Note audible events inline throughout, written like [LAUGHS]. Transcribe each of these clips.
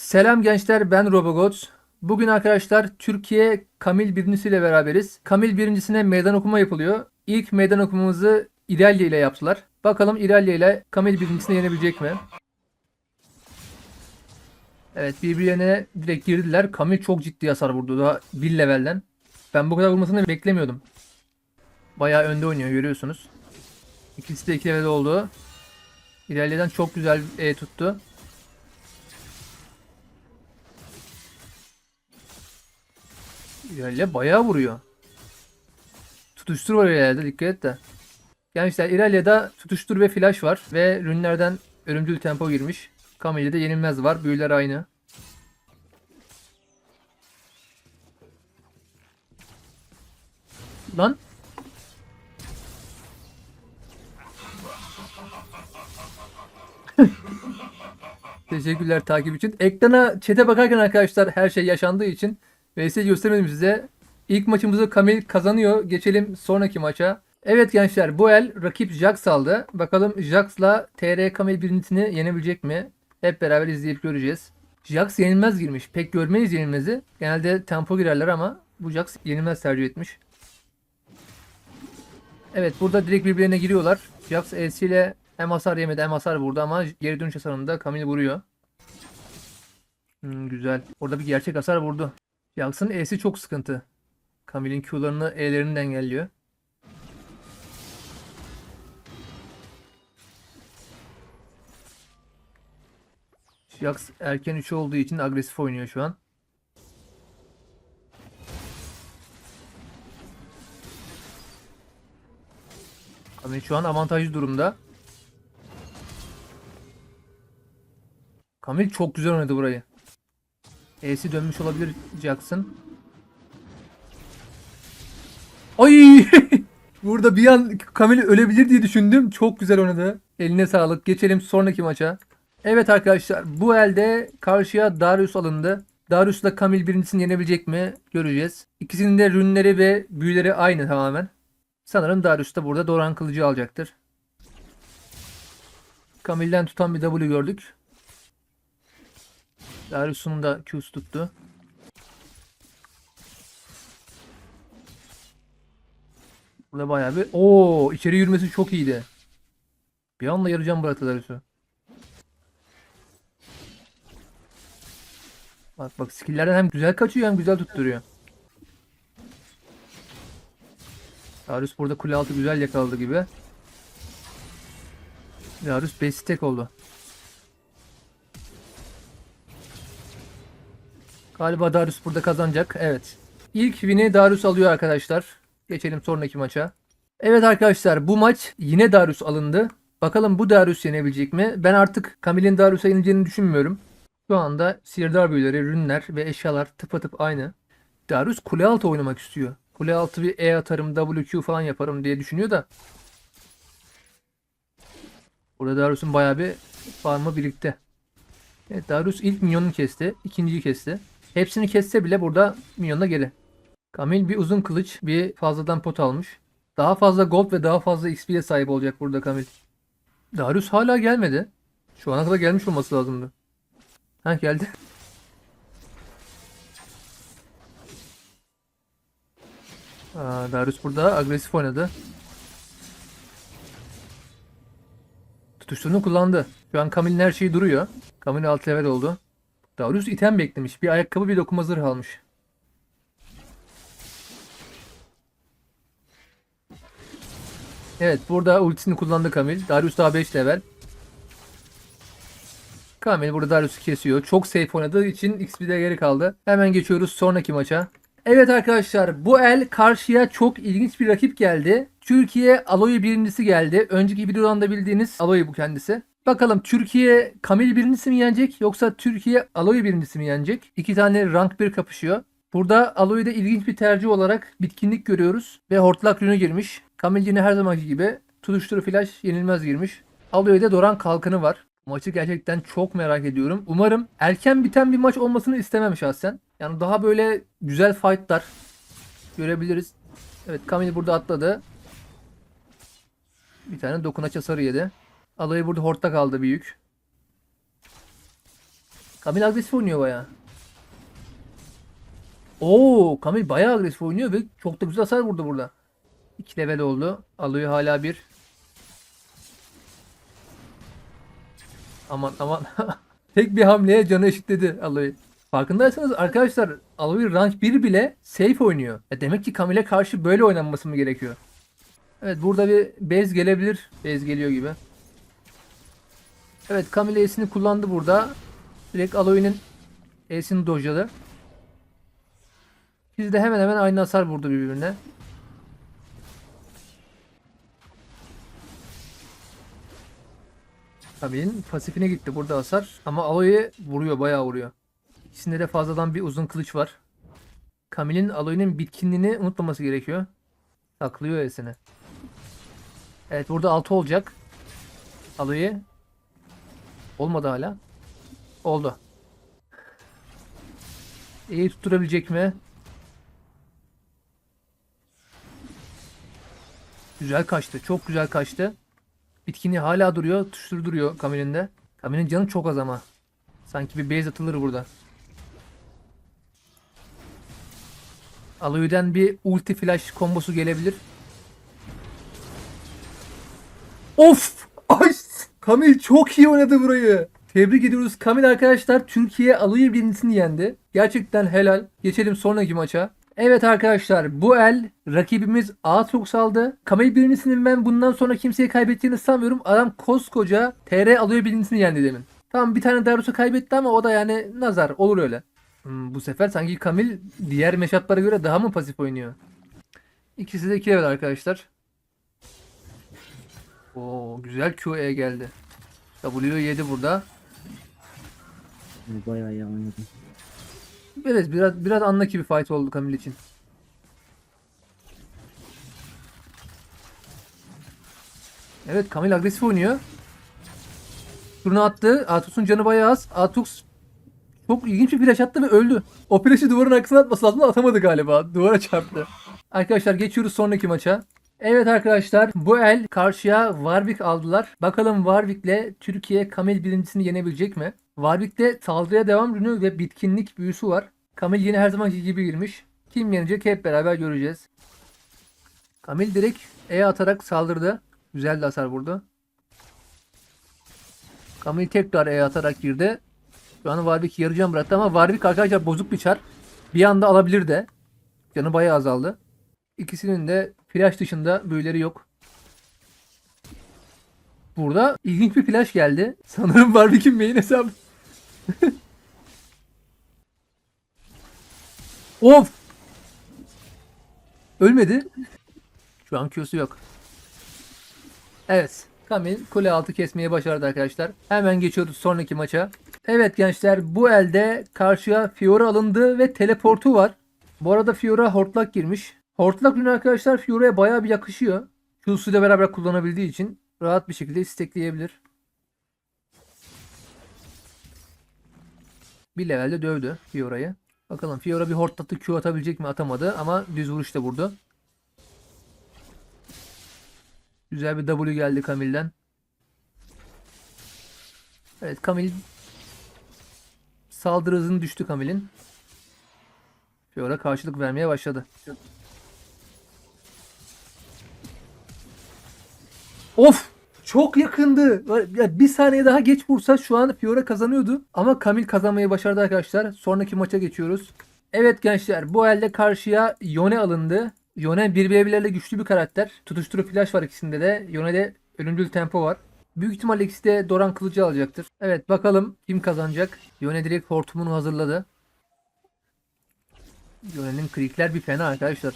Selam gençler ben Robogods. Bugün arkadaşlar Türkiye Kamil birincisiyle beraberiz. Kamil birincisine meydan okuma yapılıyor. İlk meydan okumamızı İrelya ile yaptılar. Bakalım İrelya ile Kamil birincisini yenebilecek mi? Evet birbirlerine direkt girdiler. Kamil çok ciddi hasar vurdu daha bir levelden. Ben bu kadar vurmasını beklemiyordum. Bayağı önde oynuyor görüyorsunuz. İkisi de iki level oldu. İrelya'dan çok güzel E tuttu. İrelya bayağı vuruyor. Tutuştur var İrelya'da dikkat et de. Gençler İrelya'da tutuştur ve flash var. Ve rünlerden ölümcül tempo girmiş. Camille'de yenilmez var. Büyüler aynı. Lan. [LAUGHS] Teşekkürler takip için. Ekrana çete bakarken arkadaşlar her şey yaşandığı için VS göstermedim size. İlk maçımızı Kamil kazanıyor. Geçelim sonraki maça. Evet gençler bu el rakip Jax aldı. Bakalım Jax'la TR Kamil birincisini yenebilecek mi? Hep beraber izleyip göreceğiz. Jax yenilmez girmiş. Pek görmeyiz yenilmezi. Genelde tempo girerler ama bu Jax yenilmez tercih etmiş. Evet burada direkt birbirlerine giriyorlar. Jax E'si ile hem hasar yemedi hem hasar vurdu ama geri dönüş hasarında Kamil vuruyor. Hmm, güzel. Orada bir gerçek hasar vurdu. Jax'ın E'si çok sıkıntı. Kamil'in Q'larını E'lerini de engelliyor. Jax erken 3 olduğu için agresif oynuyor şu an. Kamil şu an avantajlı durumda. Kamil çok güzel oynadı burayı. E'si dönmüş olabilir Jackson. Ay! [LAUGHS] Burada bir an Kamil ölebilir diye düşündüm. Çok güzel oynadı. Eline sağlık. Geçelim sonraki maça. Evet arkadaşlar bu elde karşıya Darius alındı. Darius'la Kamil birincisini yenebilecek mi göreceğiz. İkisinin de rünleri ve büyüleri aynı tamamen. Sanırım Darius da burada Doran kılıcı alacaktır. Kamil'den tutan bir W gördük. Darius'un da Q'su tuttu. Burada bayağı bir... Oo, içeri yürümesi çok iyiydi. Bir anda yarayacağım bıraktı Darius'u. Bak bak skill'lerden hem güzel kaçıyor hem güzel tutturuyor. Darius burada kule altı güzel yakaladı gibi. Darius 5 stack oldu. Galiba Darius burada kazanacak. Evet. İlk win'i Darius alıyor arkadaşlar. Geçelim sonraki maça. Evet arkadaşlar bu maç yine Darius alındı. Bakalım bu Darius yenebilecek mi? Ben artık Camille'in Darius'a yenileceğini düşünmüyorum. Şu anda sihirdar büyüleri, rünler ve eşyalar tıpatıp aynı. Darius kule altı oynamak istiyor. Kule altı bir E atarım, WQ falan yaparım diye düşünüyor da. Burada Darius'un bayağı bir farmı birlikte. Evet Darius ilk minyonunu kesti. ikinciyi kesti. Hepsini kesse bile burada minyonda geri. Kamil bir uzun kılıç, bir fazladan pot almış. Daha fazla gold ve daha fazla XP'ye sahip olacak burada Kamil. Darius hala gelmedi. Şu ana kadar gelmiş olması lazımdı. Ha geldi. Aa, Darius burada agresif oynadı. Tutuştuğunu kullandı. Şu an Kamil'in her şeyi duruyor. Kamil 6 level oldu. Darius item beklemiş. Bir ayakkabı bir dokuma zırh almış. Evet burada ultisini kullandı Kamil. Darius daha 5 level. Kamil burada Darius'u kesiyor. Çok safe oynadığı için XP'de geri kaldı. Hemen geçiyoruz sonraki maça. Evet arkadaşlar bu el karşıya çok ilginç bir rakip geldi. Türkiye Aloy birincisi geldi. Önceki videodan da bildiğiniz Aloy bu kendisi. Bakalım Türkiye Kamil birincisi mi yenecek yoksa Türkiye Aloy birincisi mi yenecek? İki tane rank 1 kapışıyor. Burada Aloy'da ilginç bir tercih olarak bitkinlik görüyoruz ve hortlak rünü girmiş. Kamil yine her zamanki gibi tutuşturu flash yenilmez girmiş. Aloy'da Doran kalkanı var. Maçı gerçekten çok merak ediyorum. Umarım erken biten bir maç olmasını istemem şahsen. Yani daha böyle güzel fightlar görebiliriz. Evet Kamil burada atladı. Bir tane dokunaç hasarı yedi. Alayı burada hortta kaldı büyük. Kamil agresif oynuyor baya. Oo, Kamil bayağı agresif oynuyor ve çok da güzel hasar vurdu burada. 2 level oldu. Alıyor hala bir. Aman aman. [LAUGHS] Tek bir hamleye canı eşitledi Aloy. Farkındaysanız arkadaşlar Aloy rank 1 bile safe oynuyor. E demek ki Kamil'e karşı böyle oynanması mı gerekiyor? Evet burada bir bez gelebilir. Bez geliyor gibi. Evet Kamil E'sini kullandı burada. Direkt Aloy'un E'sini dojladı. Biz de hemen hemen aynı hasar vurdu birbirine. Kamil'in pasifine gitti burada hasar. Ama Aloy'e vuruyor bayağı vuruyor. İkisinde de fazladan bir uzun kılıç var. Kamil'in Aloy'un bitkinliğini unutmaması gerekiyor. Saklıyor E'sini. Evet burada 6 olacak. Aloy'e. Olmadı hala. Oldu. İyi tutturabilecek mi? Güzel kaçtı. Çok güzel kaçtı. Bitkini hala duruyor. Tuştur duruyor Kamil'in de. Kamil'in canı çok az ama. Sanki bir base atılır burada. Aloy'den bir ulti flash kombosu gelebilir. Of! Kamil çok iyi oynadı burayı. Tebrik ediyoruz. Kamil arkadaşlar Türkiye Aloy birincisini yendi. Gerçekten helal. Geçelim sonraki maça. Evet arkadaşlar bu el rakibimiz Aatrox aldı. Kamil birincisinin ben bundan sonra kimseye kaybettiğini sanmıyorum. Adam koskoca TR alıyor birincisini yendi demin. Tamam bir tane Darus'u kaybetti ama o da yani nazar olur öyle. Hmm, bu sefer sanki Kamil diğer meşaplara göre daha mı pasif oynuyor? İkisi de 2 level arkadaşlar. Oo güzel QE geldi. W yedi burada. Bayağı iyi oynadım. Evet biraz biraz anlaki bir fight oldu Kamil için. Evet Kamil agresif oynuyor. Turnu attı. Atux'un canı bayağı az. Atux çok ilginç bir flash attı ve öldü. O flash'ı duvarın arkasına atması lazım ama atamadı galiba. Duvara çarptı. Arkadaşlar geçiyoruz sonraki maça. Evet arkadaşlar bu el karşıya Warwick aldılar. Bakalım Warwick'le Türkiye Kamil birincisini yenebilecek mi? Warwick'te saldırıya devam ürünü ve bitkinlik büyüsü var. Kamil yine her zamanki gibi girmiş. Kim yenecek hep beraber göreceğiz. Kamil direkt E atarak saldırdı. Güzel de hasar vurdu. Kamil tekrar E atarak girdi. Şu an Warwick yarı can bıraktı ama Warwick arkadaşlar bozuk bir çar. Bir anda alabilir de. Canı bayağı azaldı. İkisinin de flash dışında büyüleri yok. Burada ilginç bir flash geldi. [LAUGHS] Sanırım Warwick'in main hesabı. [LAUGHS] of! Ölmedi. Şu an Q'su yok. Evet. Kamil kule altı kesmeyi başardı arkadaşlar. Hemen geçiyoruz sonraki maça. Evet gençler bu elde karşıya Fiora alındı ve teleportu var. Bu arada Fiora hortlak girmiş. Hortlak ürünü arkadaşlar Fiora'ya bayağı bir yakışıyor. Q'su ile beraber kullanabildiği için rahat bir şekilde istekleyebilir. Bir levelde dövdü Fiora'yı. Bakalım Fiora bir hortlatı Q atabilecek mi atamadı ama düz vuruşta vurdu. Güzel bir W geldi Kamil'den. Evet Kamil saldırı hızını düştü Kamil'in. Fiora karşılık vermeye başladı. Of! Çok yakındı. Ya bir saniye daha geç vursa şu an Fiora kazanıyordu. Ama Kamil kazanmayı başardı arkadaşlar. Sonraki maça geçiyoruz. Evet gençler bu elde karşıya Yone alındı. Yone 1v1'lerle güçlü bir karakter. Tutuşturu flash var ikisinde de. Yone'de ölümcül tempo var. Büyük ihtimalle ikisi de Doran kılıcı alacaktır. Evet bakalım kim kazanacak. Yone direkt hortumunu hazırladı. Yone'nin krikler bir fena arkadaşlar.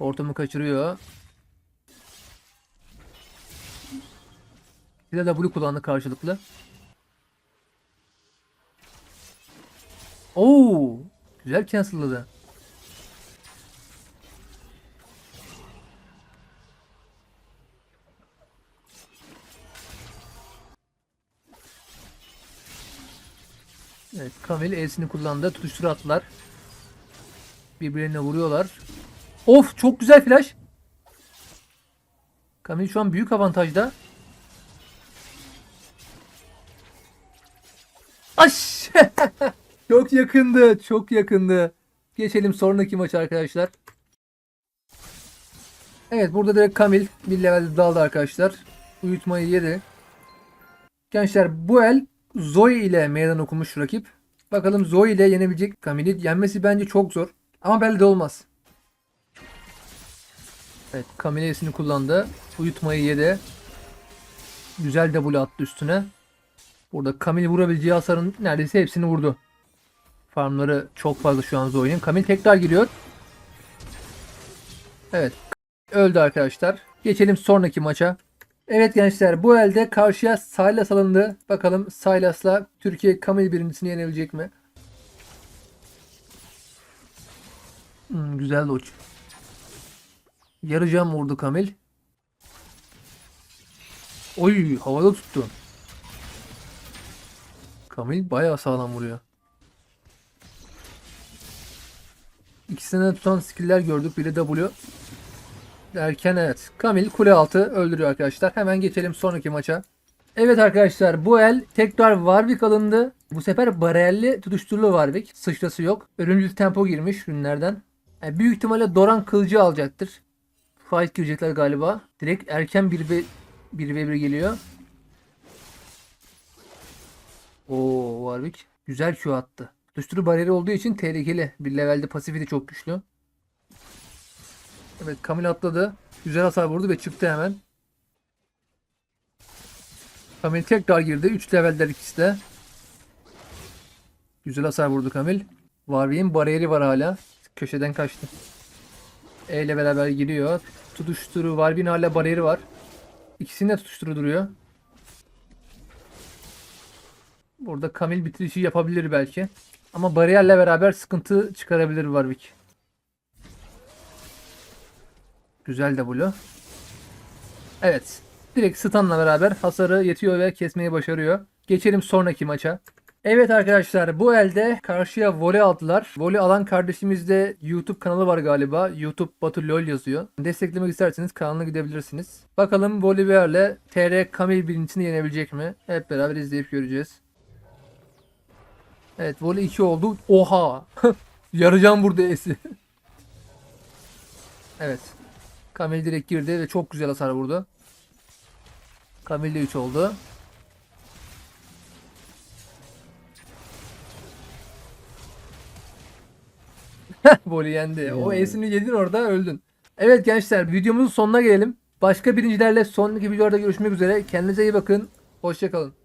Hortumu kaçırıyor. Bir de W kullandı karşılıklı. Oo, güzel cancel'ladı. Evet, Kamil E'sini kullandı. Tutuştur attılar. Birbirlerine vuruyorlar. Of çok güzel flash. Kamil şu an büyük avantajda. Aş! [LAUGHS] çok yakındı. Çok yakındı. Geçelim sonraki maç arkadaşlar. Evet burada direkt Kamil bir level daldı arkadaşlar. Uyutmayı yedi. Gençler bu el Zoe ile meydan okumuş rakip. Bakalım Zoe ile yenebilecek Kamil'i. Yenmesi bence çok zor. Ama belli de olmaz. Evet Kamilesini kullandı. Uyutmayı yedi. Güzel double attı üstüne. Burada Kamil vurabileceği hasarın neredeyse hepsini vurdu. Farmları çok fazla şu an Zoe'nin. Kamil tekrar giriyor. Evet. Öldü arkadaşlar. Geçelim sonraki maça. Evet gençler bu elde karşıya Sylas alındı. Bakalım Sylas'la Türkiye Kamil birincisini yenebilecek mi? Hmm, güzel dodge. Yarı cam vurdu Kamil. Oy havada tuttu. Kamil bayağı sağlam vuruyor. İkisine de tutan skill'ler gördük. Biri W. Derken evet. Kamil kule altı öldürüyor arkadaşlar. Hemen geçelim sonraki maça. Evet arkadaşlar bu el tekrar Warwick alındı. Bu sefer bariyerli tutuşturulu Warwick. Sıçrası yok. Ölümcül tempo girmiş ürünlerden. Yani büyük ihtimalle Doran kılıcı alacaktır. Fight girecekler galiba. Direkt erken 1 v 1 v 1 geliyor. Oo Warwick güzel Q attı. Tutuşturu bariyeri olduğu için tehlikeli. Bir levelde pasifi de çok güçlü. Evet Kamil atladı. Güzel hasar vurdu ve çıktı hemen. Kamil tekrar girdi. 3 leveller ikisi de. Güzel hasar vurdu Kamil. Warwick'in bariyeri var hala. Köşeden kaçtı. E ile beraber giriyor. Tutuşturu. Warwick'in hala bariyeri var. İkisini de tutuşturu duruyor. Burada Kamil bitirişi yapabilir belki. Ama bariyerle beraber sıkıntı çıkarabilir Warwick. Güzel W. Evet. Direkt stunla beraber hasarı yetiyor ve kesmeyi başarıyor. Geçelim sonraki maça. Evet arkadaşlar bu elde karşıya voley aldılar. Voley alan kardeşimizde YouTube kanalı var galiba. YouTube Batu LOL yazıyor. Desteklemek isterseniz kanalına gidebilirsiniz. Bakalım Volibear'le TR Kamil birincisini yenebilecek mi? Hep beraber izleyip göreceğiz. Evet voley 2 oldu. Oha! Yarıcan burada esi. evet. Kamil direkt girdi ve çok güzel hasar vurdu. Kamil de 3 oldu. [LAUGHS] Voley yendi. O esini yedin orada öldün. Evet gençler videomuzun sonuna gelelim. Başka birincilerle sonraki videolarda görüşmek üzere. Kendinize iyi bakın. Hoşçakalın.